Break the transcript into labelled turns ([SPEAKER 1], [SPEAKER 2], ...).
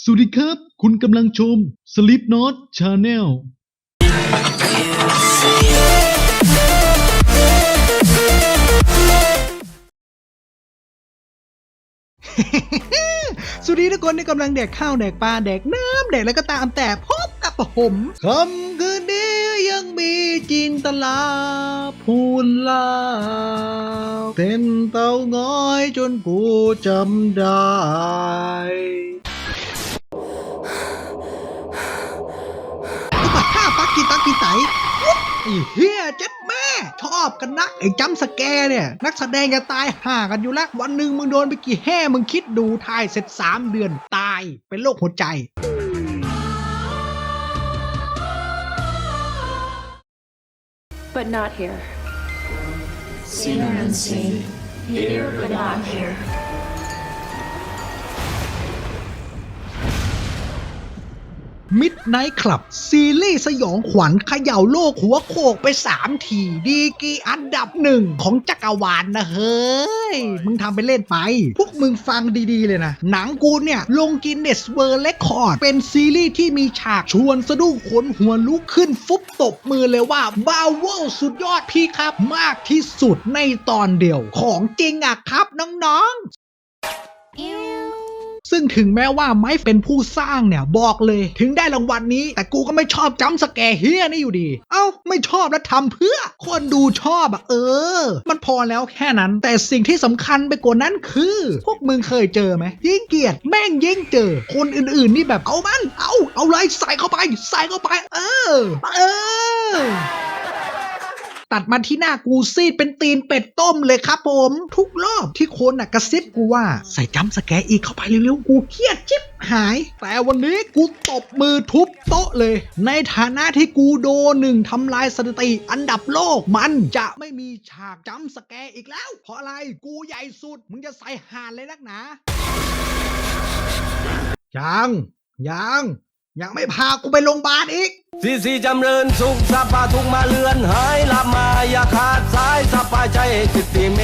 [SPEAKER 1] สวัสดีครับ คุณกำลังชม Sleep Not Channel
[SPEAKER 2] สวัสดีทุกคนที่กำลังแดกข้าวแดกปลาแดกน้ำแดกแล้วก็ตามแต่พบกับผมคำคืนนี้ยังมีจินตลาพูนลาเต็มเตางอยจนกูจำได้ ปักกีตักกีไตอุ๊บไอ้เฮียเจ็ดแม่ ชอบกันนักไอ้จำสแกร์เนี่ย นักแสดงจะตายห่ากันอยู่แล้ว วันหนึ่งมึงโดนไปกี่แห่มึงคิดดูถ่ายเสร็จ3เดือนตายเป็นโรคหัวใจ
[SPEAKER 3] but not here.
[SPEAKER 4] Seen or unseen, here but not here.
[SPEAKER 2] มิดไนท์คลับ ซีรีส์สยองขวัญเขย่าโลกหัวโขกไป 3 ที ดีกรีอันดับหนึ่งของจักรวาลนะเฮ้ย มึงทำไปเล่นไป พวกมึงฟังดีๆเลยนะ หนังกูเนี่ย ลงกินเนสเวอร์เรคคอร์ด เป็นซีรีส์ที่มีฉากชวนสะดุ้งขนหัวลุกขึ้นฟุบตบมือเลยว่าบาวเวลสุดยอดพี่ครับ มากที่สุดในตอนเดียวของจริงอะครับน้องๆ ซึ่งถึงแม้ว่าไม้เป็นผู้สร้างเนี่ยบอกเลย ถึงได้รางวัลนี้ แต่กูก็ไม่ชอบจำสแกร์เฮียนี่อยู่ดี เอ้าไม่ชอบแล้วทำเพื่อ คนดูชอบอะเออ มันพอแล้วแค่นั้น แต่สิ่งที่สำคัญไปกว่านั้นคือ พวกมึงเคยเจอไหมยิ่งเกียดแม่งยิ่งเจอ คนอื่นๆนี่แบบเอามัน เอาเอาเลยใส่เข้าไป ใส่เข้าไป เออ เออ ตัดมาที่หน้ากูซีดเป็นตีนเป็ดต้มเลยครับผม ทุกรอบที่คนอะกระซิบกูว่าใส่จัมป์สแกอีกเข้าไปเร็วๆกูเครียดชิบหาย แต่วันนี้กูตบมือทุบโต๊ะเลย ในฐานะที่กูโดหนึ่งทำลายสถิติอันดับโลกมันจะไม่มีฉากจัมป์สแกอีกแล้ว เพราะอะไรกูใหญ่สุด มึงจะใส่ห่านเลยนักหนายังยัง ยังไม่พากูไปโรงพยาบาลอีก
[SPEAKER 5] สีสีจำเริญสุขสบาทุกมาเลือนหายลับมาอย่าขาดสายสบายใจสิบสี่เม